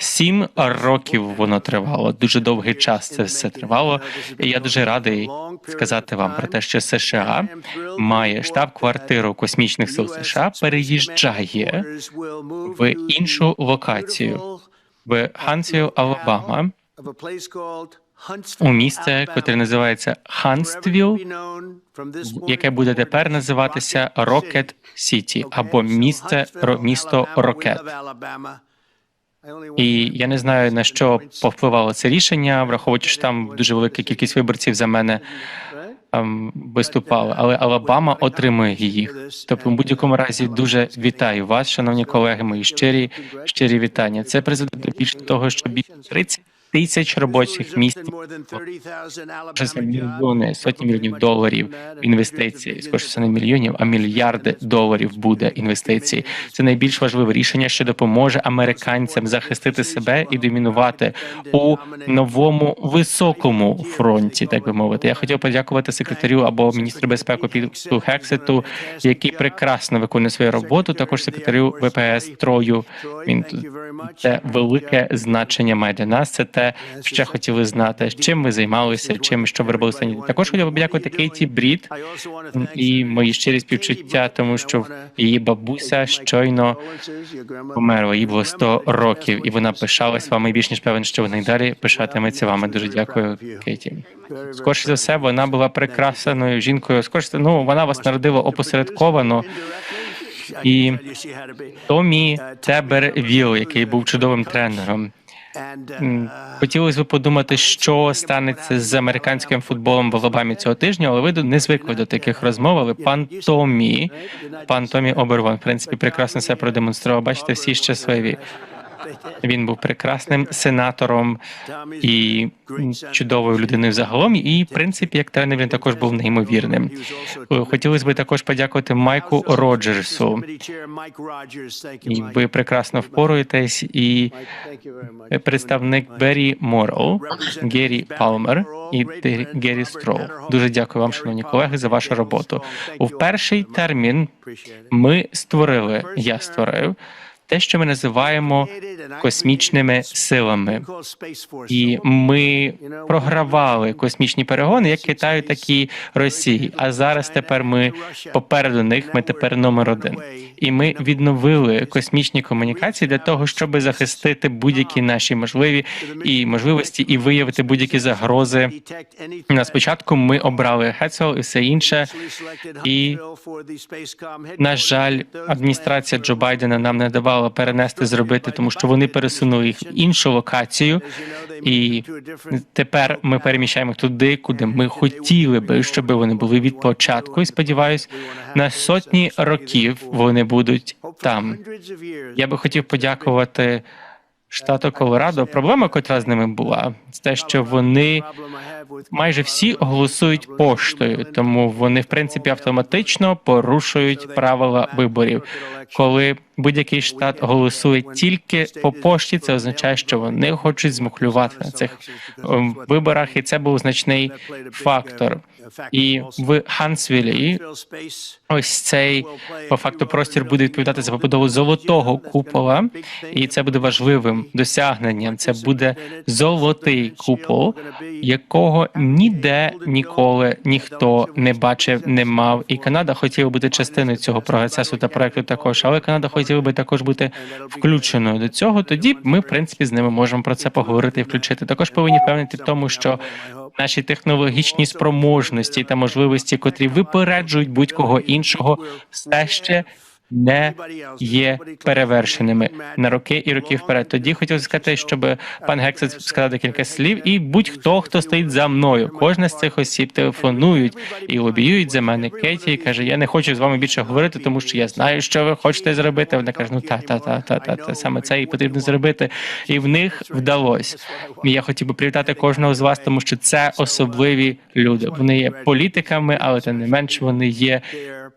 Сім років воно тривало. Дуже довгий час це все тривало. І я дуже радий сказати вам про те, що США має штаб-квартиру космічних сил США, переїжджає в іншу локацію в Хансвіл, Алабама, у місце, яке називається Ханствіл, яке буде тепер називатися Рокет Сіті або місце місто Рокет. І я не знаю на що повпливало це рішення, враховуючи, що там дуже велика кількість виборців за мене ем, виступали, але Алабама отримує їх. Тобто, в будь-якому разі дуже вітаю вас, шановні колеги, мої щирі щирі вітання. Це призведе до більше того, що більше 30 тисяч робочих місць мільйони, сотні мільйонів доларів в інвестиції. Скоріше не мільйонів, а мільярди доларів буде інвестицій. Це найбільш важливе рішення, що допоможе американцям захистити себе і домінувати у новому високому фронті, так би мовити. Я хотів подякувати секретарю або міністру безпеки Піту Хексету, який прекрасно виконує свою роботу. Також секретарю ВПС Трою. Він це велике значення має для нас. Це те, що хотіли знати, чим ви займалися, чим що ви робили останні. Також хотів би подякувати Кейті Брід і мої щирі співчуття, тому що її бабуся щойно померла. Їй було 100 років, і вона пишалась вами. Більш ніж певен, що вона й далі пишатиметься вами. Дуже дякую, Кейті. Скоріше за все, вона була прекрасною жінкою. Скоріше, ну вона вас народила опосередковано. І Томі Тебервіл, який був чудовим тренером. М, Хотілося б подумати, що станеться з американським футболом в Алабамі цього тижня, але ви не звикли до таких розмов. Але пан Томі, пан Томі Обервон, в принципі, прекрасно себе продемонстрував. Бачите, всі щасливі. Він був прекрасним сенатором і чудовою людиною загалом. І, в принципі, як тренер він також був неймовірним. Хотілося б також подякувати Майку Роджерсу. І ви прекрасно впоруєтесь. І представник Беррі Морроу, Геррі Палмер і Геррі Строу. Дуже дякую вам, шановні колеги, за вашу роботу. У перший термін ми створили, я створив те, що ми називаємо космічними силами. І ми програвали космічні перегони, як Китаю, так і Росії. А зараз тепер ми попереду них. Ми тепер номер один. І ми відновили космічні комунікації для того, щоб захистити будь-які наші можливі і можливості, і виявити будь-які загрози. На спочатку ми обрали Гецел і все інше. І, На жаль, адміністрація Джо Байдена нам не давала перенести зробити, тому що вони пересунули їх в іншу локацію, і тепер ми переміщаємо туди, куди ми хотіли би, щоб вони були від початку. І сподіваюсь, на сотні років вони будуть там. Я би хотів подякувати штату Колорадо. Проблема, котра з ними була, це те, що вони майже всі голосують поштою, тому вони в принципі автоматично порушують правила виборів. Коли будь-який штат голосує тільки по пошті, це означає, що вони хочуть змухлювати на цих ем, виборах, і це був значний фактор. І в Хансвілі ось цей по факту простір буде відповідати за побудову золотого купола, і це буде важливим досягненням. Це буде золотий купол, якого ніде ніколи ніхто не бачив, не мав. І Канада хотіла бути частиною цього процесу та проекту також. Але Канада хотіла би також бути включеною до цього. Тоді ми, в принципі, з ними можемо про це поговорити і включити. Також повинні впевнити в тому, що наші технологічні спроможності та можливості, котрі випереджують будь-кого іншого, все ще не є перевершеними на роки і роки вперед. Тоді хотів сказати, щоб пан Гексет сказав декілька слів, і будь-хто, хто стоїть за мною, кожна з цих осіб телефонують і лобіюють за мене. Кейті і каже: Я не хочу з вами більше говорити, тому що я знаю, що ви хочете зробити. Вона каже: Ну та та та та та та саме це і потрібно зробити. І в них вдалося. Я хотів би привітати кожного з вас, тому що це особливі люди. Вони є політиками, але тим не менш вони є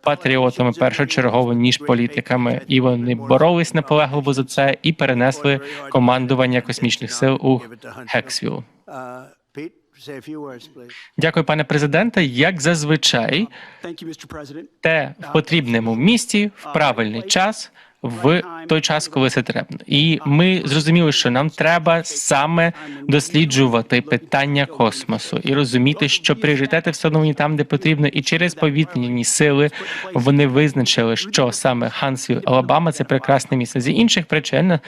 патріотами першочергово ніж політиками, і вони боролись наполегливо за це і перенесли командування космічних сил у Гексвіл. Дякую, пане президенте. Як зазвичай, те в потрібному місці в правильний час. В той час, коли це треба. І ми зрозуміли, що нам треба саме досліджувати питання космосу і розуміти, що пріоритети встановлені там, де потрібно, і через повітряні сили вони визначили, що саме Хансвіл, Алабама це прекрасне місце. З інших причин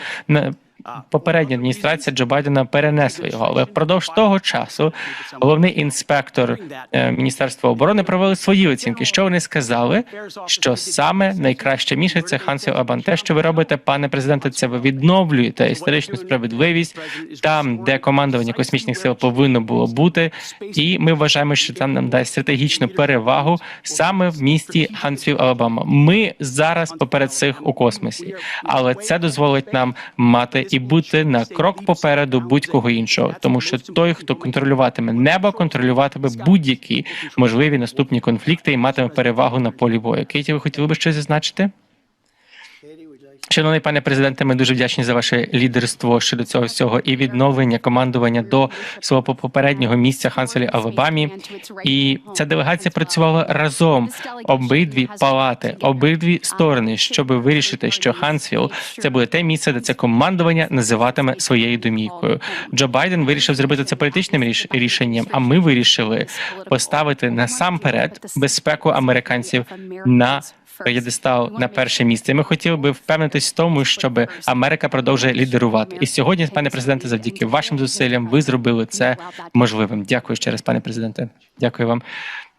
попередня адміністрація Джо Байдена перенесла його, але впродовж того часу головний інспектор е, Міністерства оборони провели свої оцінки. Що вони сказали? Що саме найкраще місце це Хансвіл Алабама. Те, що ви робите, пане президенте, це ви відновлюєте історичну справедливість там, де командування космічних сил повинно було бути, і ми вважаємо, що це нам дасть стратегічну перевагу саме в місті Хансвіл, Алабама. Ми зараз поперед цих у космосі, але це дозволить нам мати і бути на крок попереду будь-кого іншого, тому що той, хто контролюватиме небо, контролюватиме будь-які можливі наступні конфлікти і матиме перевагу на полі бою. Кейті, ви хотіли би щось зазначити? Шановний пане президенте, ми дуже вдячні за ваше лідерство щодо цього всього і відновлення командування до свого попереднього місця Ханселі Алабамі. І ця делегація працювала разом обидві палати, обидві сторони, щоб вирішити, що Хансвіл це буде те місце, де це командування називатиме своєю домівкою. Джо Байден вирішив зробити це політичним ріш- рішенням. А ми вирішили поставити насамперед безпеку американців на п'єдестал на перше місце. Ми хотіли би впевнитись в тому, щоб Америка продовжує лідерувати. І сьогодні, пане президенте, завдяки вашим зусиллям, ви зробили це можливим. Дякую ще раз, пане президенте. Дякую вам.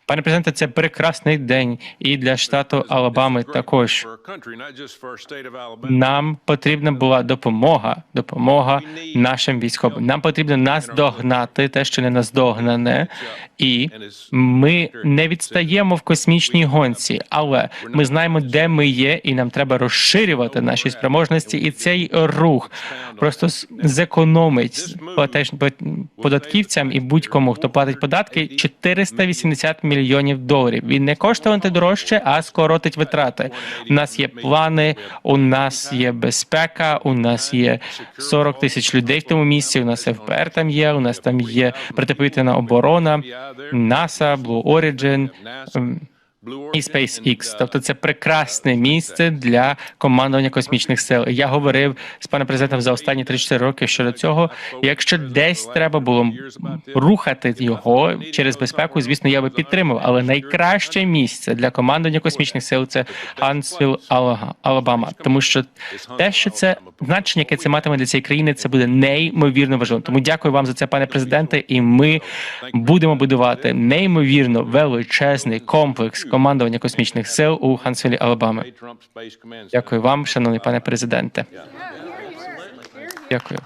Пане президенте, це прекрасний день і для штату Алабами також. Нам потрібна була допомога, допомога нашим військовим. Нам потрібно наздогнати те, що не наздогнане, і ми не відстаємо в космічній гонці, але ми знаємо, де ми є, і нам треба розширювати наші спроможності. І цей рух просто зекономить платеж- податківцям і будь-кому, хто платить податки, 480 мільйонів доларів. Він не коштувати дорожче, а скоротить витрати. У нас є плани, у нас є безпека, у нас є 40 тисяч людей в тому місці. У нас ФБР там є. У нас там є протиповітряна оборона, НАСА, Blue Origin. І SpaceX. Тобто це прекрасне місце для командування космічних сил. Я говорив з паном президентом за останні 3-4 роки щодо цього. Якщо десь треба було рухати його через безпеку, звісно, я би підтримав. Але найкраще місце для командування космічних сил це Хансвіл, Алабама. Тому що те, що це значення, яке це матиме для цієї країни, це буде неймовірно важливо. Тому дякую вам за це, пане президенте. І ми будемо будувати неймовірно величезний комплекс командування космічних сил у Хансвілі, Алабами. Дякую вам, шановний пане президенте. Дякую.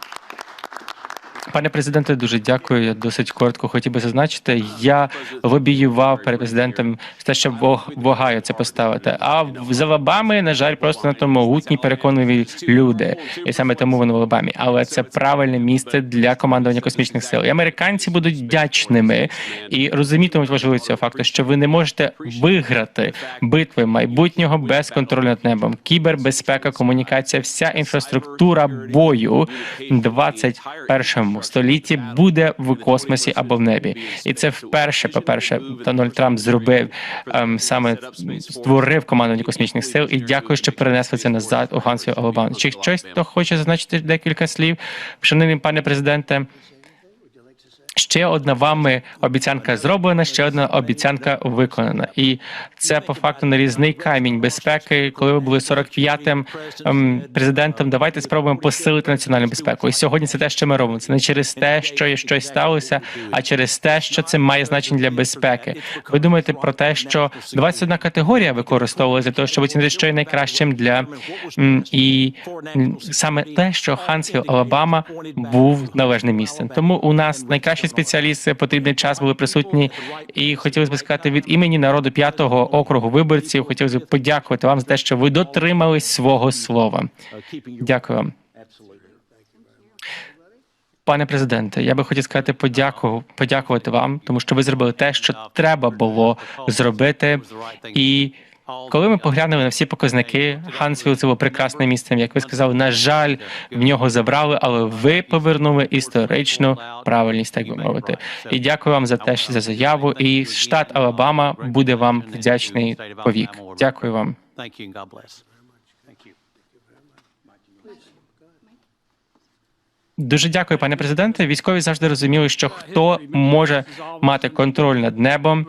Пане президенте, дуже дякую. Я досить коротко хотів би зазначити. Я лобіював перед президентом те, щоб в в це поставити. А в з Алабами, на жаль, просто на тому могутні переконливі люди, і саме тому вони в Алабамі. Але це правильне місце для командування космічних сил. І американці будуть вдячними і розумітимуть важливість цього факту, що ви не можете виграти битви майбутнього без контролю над небом. Кібербезпека, комунікація, вся інфраструктура бою в 21 столітті буде в космосі або в небі. І це вперше, по-перше, Дональд Трамп зробив ем, саме створив командування космічних сил. І дякую, що перенесли це назад у Гансві Алабану. Чи щось хто хоче зазначити декілька слів? Шановний пане президенте. Ще одна вами обіцянка зроблена, ще одна обіцянка виконана, і це по факту нарізний камінь безпеки. Коли ви були 45-м ем, президентом, давайте спробуємо посилити національну безпеку. І сьогодні це те, що ми робимо. Це не через те, що є щось сталося, а через те, що це має значення для безпеки. Ви думаєте про те, що 21 категорія використовувалася для того, щоб оцінити, що є найкращим для і саме те, що Хансвіл, Алабама був належним місцем. Тому у нас спеціалісти потрібний час були присутні. І хотілося б сказати від імені народу п'ятого округу виборців. Хотілося б подякувати вам за те, що ви дотримались свого слова. Дякую вам. Пане президенте, я би хотів сказати подяку, подякувати вам, тому що ви зробили те, що треба було зробити. І коли ми поглянули на всі показники, Хансвіл це було прекрасним місцем. Як ви сказали, на жаль, в нього забрали, але ви повернули історичну правильність, так би мовити. І дякую вам за те, що за заяву. І штат Алабама буде вам вдячний повік. Дякую вам. Дуже дякую, пане президенте. Військові завжди розуміли, що хто може мати контроль над небом,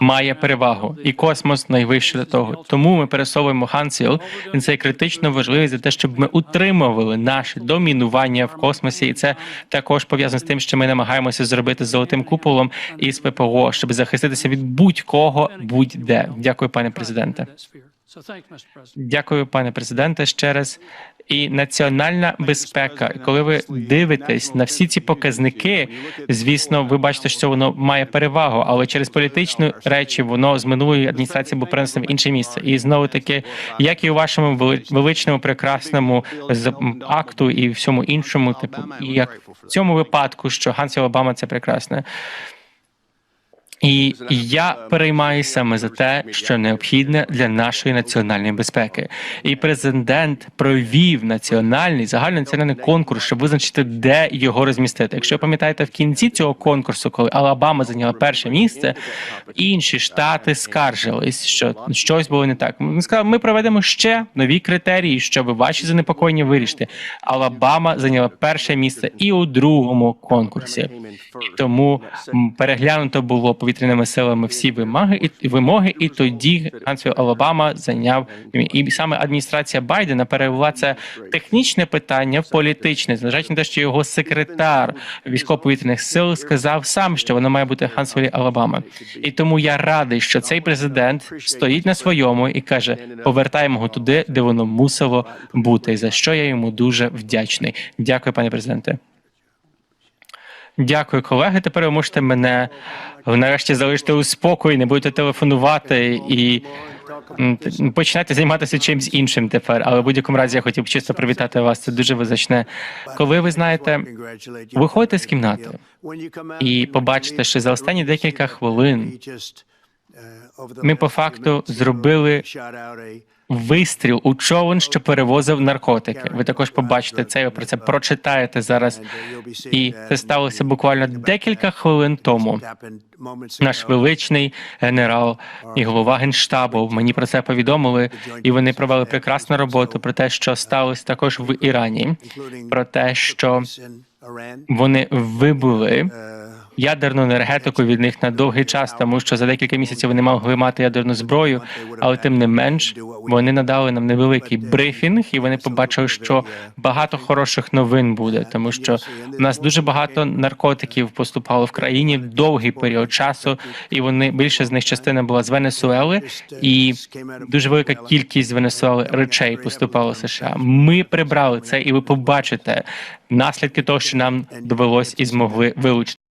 має перевагу, і космос найвище до того. Тому ми пересовуємо Хансіл. Він це критично важливий за те, щоб ми утримували наше домінування в космосі, і це також пов'язано з тим, що ми намагаємося зробити з золотим куполом і з ППО, щоб захиститися від будь-кого, будь-де. Дякую, пане президенте. Дякую, пане президенте, ще раз. І національна безпека. І коли ви дивитесь на всі ці показники, звісно, ви бачите, що воно має перевагу, але через політичні речі воно з минулої адміністрації було перенесено в інше місце. І знову таки, як і у вашому величному прекрасному акту і всьому іншому, типу, і як в цьому випадку, що Гансі Обама це прекрасне. І я переймаюся саме за те, що необхідне для нашої національної безпеки. І президент провів національний загальнонаціональний конкурс, щоб визначити, де його розмістити. Якщо ви пам'ятаєте, в кінці цього конкурсу, коли Алабама зайняла перше місце, інші штати скаржились, що щось було не так. Він сказав, ми проведемо ще нові критерії, щоб ваші занепокоєння вирішити. Алабама зайняла перше місце і у другому конкурсі. Тому переглянуто було повітряними силами всі вимоги і і вимоги, і тоді Гансвіл Алабама зайняв і саме адміністрація Байдена перевела це технічне питання в політичне, зважаючи на те, що його секретар військово-повітряних сил сказав сам, що воно має бути Гансвілі Алабама. І тому я радий, що цей президент стоїть на своєму і каже: повертаємо його туди, де воно мусило бути. За що я йому дуже вдячний. Дякую, пане президенте. Дякую, колеги. Тепер ви можете мене нарешті залишити у спокої, не будете телефонувати і починайте займатися чимось іншим тепер. Але в будь-якому разі я хотів чисто привітати вас. Це дуже визначне. Коли ви знаєте, виходите з кімнати і побачите, що за останні декілька хвилин ми по факту зробили вистріл у човен, що перевозив наркотики. Ви також побачите це. Ви про це прочитаєте зараз. І це сталося буквально декілька хвилин тому. Наш величний генерал і голова генштабу мені про це повідомили, і вони провели прекрасну роботу про те, що сталося також в Ірані. Про те, що вони вибули ядерну енергетику від них на довгий час, тому що за декілька місяців вони могли мати ядерну зброю, але тим не менш вони надали нам невеликий брифінг, і вони побачили, що багато хороших новин буде, тому що у нас дуже багато наркотиків поступало в країні довгий період часу, і вони більше з них частина була з Венесуели, і дуже велика кількість з Венесуели речей поступало в США. Ми прибрали це, і ви побачите наслідки того, що нам довелось і змогли вилучити.